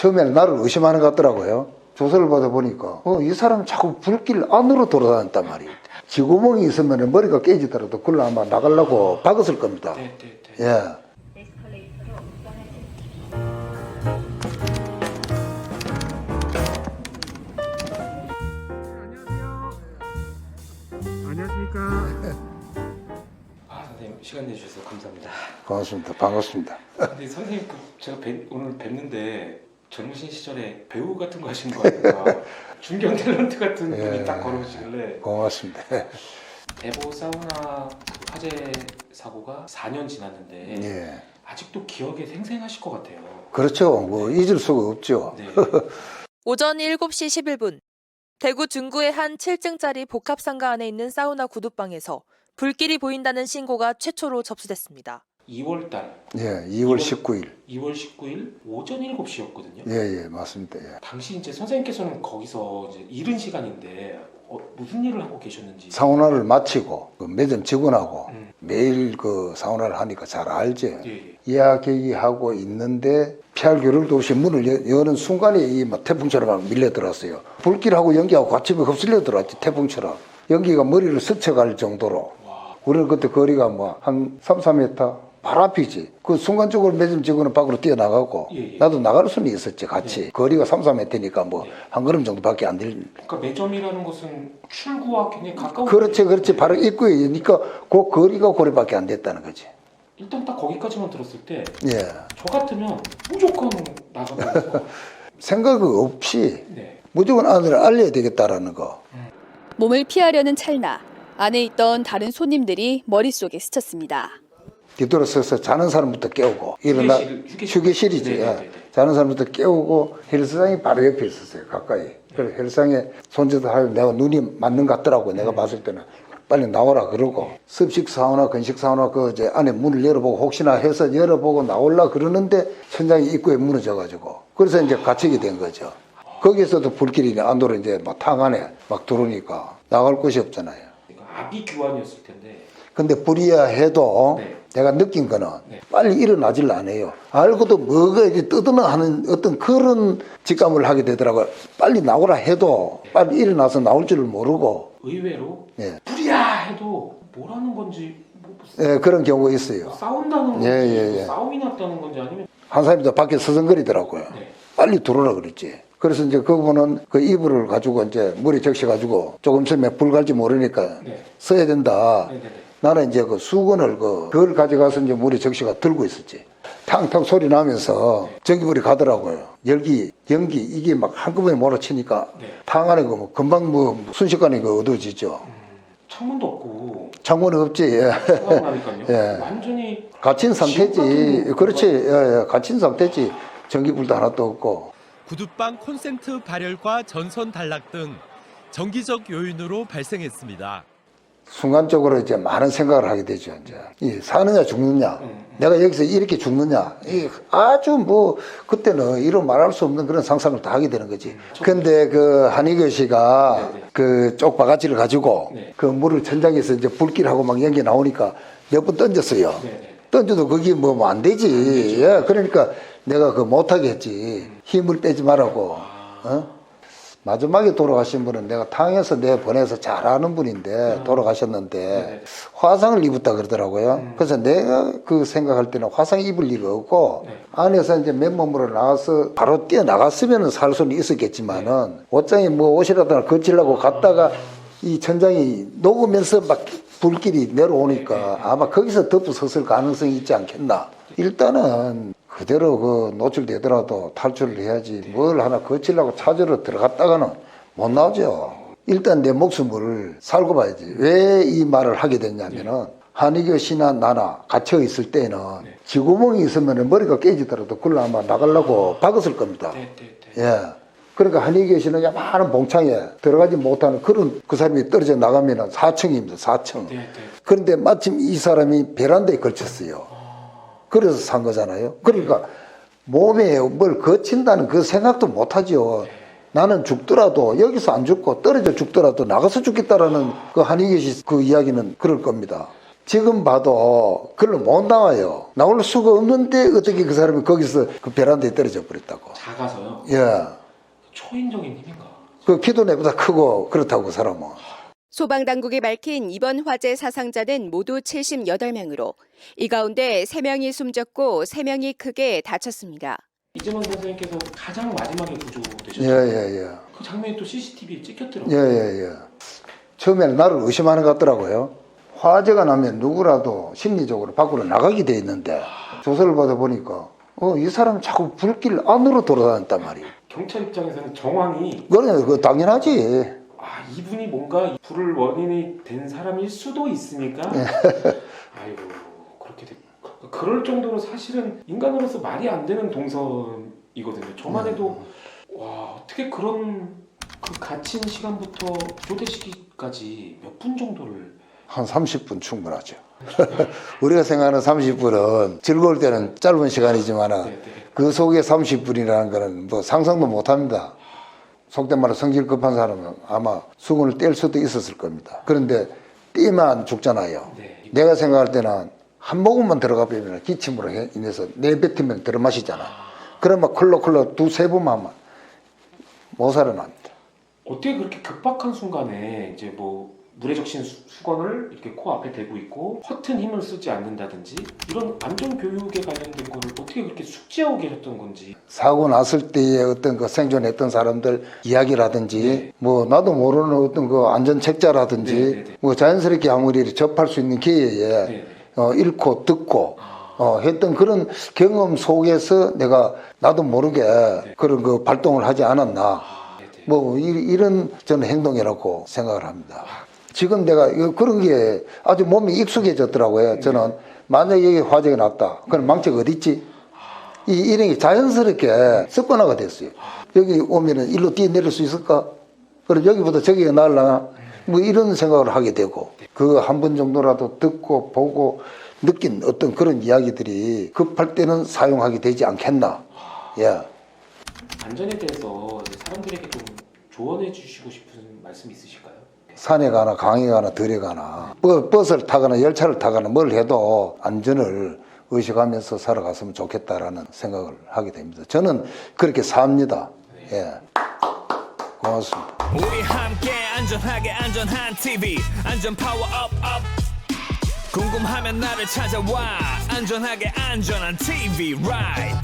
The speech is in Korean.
처음에는 나를 의심하는 것 같더라고요. 조사를 받아 보니까 어, 이 사람 자꾸 불길 안으로 돌아다녔단 말이에요. 지구멍이 있으면 머리가 깨지더라도 그걸 아마 나가려고 박았을 겁니다. 네, 네, 네. 예. 아 선생님 시간 내주셔서 감사합니다. 고맙습니다. 반갑습니다. 근데 선생님 그 제가 뵙- 오늘 뵙는데 젊으신 시절에 배우 같은 거 하신 거 아닌가? 중견 탤런트 같은 예. 분이 딱 걸어오시길래 고맙습니다. 에보 사우나 그 화재 사고가 4년 지났는데 예. 아직도 기억에 생생하실 것 같아요. 그렇죠. 뭐 잊을 수가 없죠. 네. 오전 7시 11분 대구 중구의 한 7층짜리 복합상가 안에 있는 사우나 구두방에서 불길이 보인다는 신고가 최초로 접수됐습니다. 2월 달 예, 2월 19일. 2월 19일 오전 7시였거든요. 예, 예, 맞습니다. 예. 당시 이제 선생님께서는 거기서 이제 이른 시간인데 어, 무슨 일을 하고 계셨는지 사우나를 마치고 그 매점 직원하고 음. 매일 그 사우나를 하니까 잘 알죠. 예, 예. 이야기하고 있는데 피할 겨를도 없이 문을 여, 여는 순간에 이막 태풍처럼 막 밀려들었어요. 불길하고 연기하고 같이 흡슬려 들어왔지 태풍처럼. 연기가 머리를 스쳐갈 정도로. 와, 우리는 그때 거리가 뭐 한 3, 4m 바로 앞이지. 그 순간적으로 매점 직원은 밖으로 뛰어나가고 예, 예. 나도 나갈 수는 있었지 같이. 거리가 3, 4m니까 뭐 예. 한 걸음 정도밖에 안 될. 그러니까 매점이라는 것은 출구와 굉장히 가까운 그렇지, 그렇지. 바로 입구에니까 그 거리가 고리밖에 안 됐다는 거지. 일단 딱 거기까지만 들었을 때저 예. 같으면 무조건 나가면서 생각 없이 네. 무조건 아들을 알려야 되겠다라는 거. 몸을 피하려는 찰나 안에 있던 다른 손님들이 머릿속에 스쳤습니다. 뒤돌아서서 자는 사람부터 깨우고 일어나 휴게실, 휴게실. 휴게실이지. 예. 네네네네. 자는 사람부터 깨우고 헬스장이 바로 옆에 있었어요. 가까이. 그래서 헬스장에 손짓을 하면 내가 눈이 맞는 것 같더라고. 내가 봤을 때는 빨리 나오라 그러고 습식 사우나, 건식 사우나 그 이제 안에 문을 열어보고 혹시나 해서 열어보고 나올라 그러는데 천장이 입구에 무너져 가지고 그래서 이제 갇히게 된 거죠. 거기서도 불길이 안 돌아 이제 막 탕 안에 막 들어오니까 나갈 곳이 없잖아요. 그러니까 아비 규환이었을 텐데 근데 불이야 해도 네. 내가 느낀 거는 네. 빨리 일어나질 않아요. 알고도 뭐가 이제 뜨드나 하는 어떤 그런 직감을 하게 되더라고요. 빨리 나오라 해도 빨리 일어나서 나올 줄을 모르고 의외로 예. 불이야 해도 뭐라는 건지 뭐 예, 그런 경우가 있어요. 싸운다는 건지 예, 예, 예. 뭐 싸움이 났다는 건지 아니면 한 사람이 또 밖에 서성거리더라고요. 네. 빨리 들어오라 그랬지. 그래서 이제 그분은 그 이불을 가지고 이제 머리 적셔 가지고 조금 있으면 불 갈지 모르니까 네. 써야 된다. 네네네. 나는 이제 그 수건을 그, 그걸 가져가서 이제 물에 적시가 들고 있었지. 탕탕 소리 나면서 전기불이 가더라고요. 열기, 연기, 이게 막 한꺼번에 몰아치니까 네. 탕 안에 그뭐 금방 뭐 순식간에 그 어두워지죠. 창문도 없고 창문은 없지. 예. 예. 완전히 갇힌 상태지. 그렇지. 예, 예. 갇힌 상태지. 전기불도 하나도 없고. 구두방 콘센트 발열과 전선 단락 등 정기적 요인으로 발생했습니다. 순간적으로 이제 많은 생각을 하게 되죠. 이제 이 사느냐 죽느냐, 음, 내가 여기서 이렇게 죽느냐, 이 아주 뭐 그때는 이런 말할 수 없는 그런 상상을 다 하게 되는 거지. 근데 그 한희교 씨가 음, 네네. 그쪽 바가지를 가지고 네. 그 물을 천장에서 이제 불길하고 막 연기 나오니까 몇 번 던졌어요. 던져도 그게 뭐 안 되지. 예, 그러니까 내가 그 못하게 했지. 힘을 빼지 말라고. 어? 마지막에 돌아가신 분은 내가 탕에서 내 보내서 잘 아는 분인데 돌아가셨는데 네네. 화상을 입었다 그러더라고요. 그래서 내가 그 생각할 때는 화상 입을 리가 없고 네. 안에서 이제 맨몸으로 나와서 바로 뛰어 나갔으면 살 수는 있었겠지만은 옷장에 뭐 옷이라도 거치려고 갔다가 이 천장이 녹으면서 막 불길이 내려오니까 아마 거기서 덮어섰을 가능성이 있지 않겠나. 일단은 그대로 그 노출되더라도 탈출을 해야지 뭘 하나 거치려고 찾으러 들어갔다가는 못 나오죠. 일단 내 목숨을 살고 봐야지. 왜 이 말을 하게 됐냐면은 한의교 씨나 나나 갇혀 있을 때는 지구멍이 있으면 머리가 깨지더라도 그걸 아마 나가려고 박았을 겁니다. 네, 네, 네. 예. 그러니까 한의교 씨는 야만한 봉창에 들어가지 못하는 그런 그 사람이 떨어져 나가면은 4층입니다. 4층. 네, 네. 그런데 마침 이 사람이 베란다에 걸쳤어요. 그래서 산 거잖아요. 그러니까 몸에 뭘 거친다는 그 생각도 못 하죠. 나는 죽더라도 여기서 안 죽고 떨어져 죽더라도 나가서 죽겠다라는 그 한의교시 그 이야기는 그럴 겁니다. 지금 봐도 글로 못 나와요. 나올 수가 없는데 어떻게 그 사람이 거기서 그 베란다에 떨어져 버렸다고. 작아서요. 예. 초인적인 힘인가? 그 키도 내보다 크고 그렇다고 그 사람은. 소방당국이 밝힌 이번 화재 사상자는 모두 78명으로 이 가운데 3명이 숨졌고 3명이 크게 다쳤습니다. 이재만 선생님께서 가장 마지막에 구조되셨죠. 예, 예, 예. 그 장면이 또 CCTV에 예, 찍혔더라고요. 예, 예. 처음에는 나를 의심하는 것 같더라고요. 화재가 나면 누구라도 심리적으로 밖으로 나가게 돼 있는데 조사를 받아 보니까 어, 이 사람 자꾸 불길 안으로 돌아다녔단 말이에요. 경찰 입장에서는 정황이 그래, 그 당연하지. 아 이분이 뭔가 불을 원인이 된 사람일 수도 있으니까 예. 아이고 그렇게 됐 그럴 정도로 사실은 인간으로서 말이 안 되는 동선이거든요. 저만 해도 와 어떻게 그런 그 갇힌 시간부터 조대시기까지 몇 분 정도를 한 30분 충분하죠. 우리가 생각하는 30분은 즐거울 때는 짧은 시간이지만 네, 네. 그 속에 30분이라는 거는 뭐 상상도 못 합니다. 속된 말로 성질 급한 사람은 아마 수건을 뗄 수도 있었을 겁니다. 그런데 떼면 죽잖아요. 네. 내가 생각할 때는 한 모금만 들어가 버리면 기침으로 해- 인해서 내뱉으면 들어 마시잖아. 그러면 클럭클럭 두세 번만 하면 못 살아납니다. 어떻게 그렇게 급박한 순간에 이제 뭐 물에 적신 수, 수건을 이렇게 코 앞에 대고 있고 허튼 힘을 쓰지 않는다든지 이런 안전 교육에 관련된 거를 어떻게 그렇게 숙지하고 계셨던 건지 사고 났을 때의 어떤 그 생존했던 사람들 이야기라든지 네. 뭐 나도 모르는 어떤 그 안전 책자라든지 네, 네, 네. 뭐 자연스럽게 아무리 접할 수 있는 기회에 네. 어, 읽고 듣고 어, 했던 그런 경험 속에서 내가 나도 모르게 그런 그 발동을 하지 않았나 아, 네, 네. 뭐 이, 이런 저는 행동이라고 생각을 합니다. 지금 내가 그런 게 아주 몸이 익숙해졌더라고요. 저는 만약에 여기 화재가 났다. 그럼 망치가 어디 있지? 이 일행이 자연스럽게 습관화가 됐어요. 여기 오면은 일로 뛰어내릴 수 있을까? 그럼 여기보다 저기가 나을라나? 뭐 이런 생각을 하게 되고 그 한 번 정도라도 듣고 보고 느낀 어떤 그런 이야기들이 급할 때는 사용하게 되지 않겠나? 예. 안전에 대해서 사람들에게 좀 조언해 주시고 싶은 말씀 있으실까요? 산에 가나 강에 가나 들에 가나 버- 버스를 타거나 열차를 타거나 뭘 해도 안전을 의식하면서 살아갔으면 좋겠다라는 생각을 하게 됩니다. 저는 그렇게 삽니다. 예. 고맙습니다. 우리 함께 안전하게 안전한 TV 안전 파워 업 업 궁금하면 나를 찾아와 안전하게 안전한 TV right